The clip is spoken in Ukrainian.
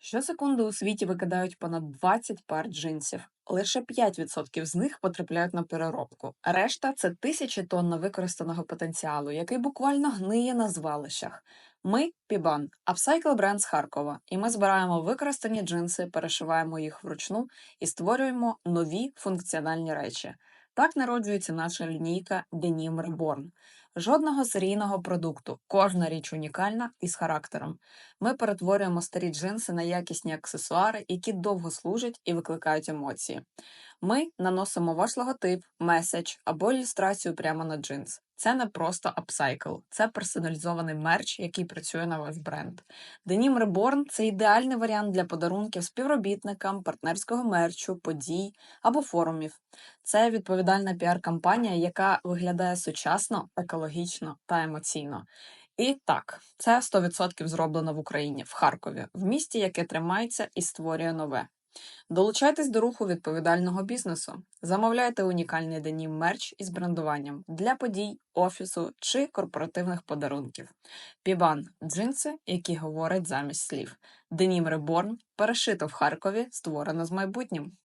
Щосекунди у світі викидають понад 20 пар джинсів. Лише 5% з них потрапляють на переробку. Решта це тисячі тонн невикористаного потенціалу, який буквально гниє на звалищах. Ми Пібан, апсайкл бренд з Харкова, і ми збираємо використані джинси, перешиваємо їх вручну і створюємо нові функціональні речі. Так народжується наша лінійка Denim Reborn. Жодного серійного продукту, кожна річ унікальна і з характером. Ми перетворюємо старі джинси на якісні аксесуари, які довго служать і викликають емоції. Ми наносимо ваш логотип, меседж або ілюстрацію прямо на джинс. Це не просто апсайкл, це персоналізований мерч, який працює на ваш бренд. Denim Reborn – це ідеальний варіант для подарунків співробітникам, партнерського мерчу, подій або форумів. Це відповідальна піар-кампанія, яка виглядає сучасно, екологічно та емоційно. І так, це 100% зроблено в Україні, в Харкові, в місті, яке тримається і створює нове. Долучайтесь до руху відповідального бізнесу. Замовляйте унікальний денім мерч із брендуванням для подій, офісу чи корпоративних подарунків. Пібан джинси, які говорять замість слів. Денім Реборн перешито в Харкові, створено з майбутнім.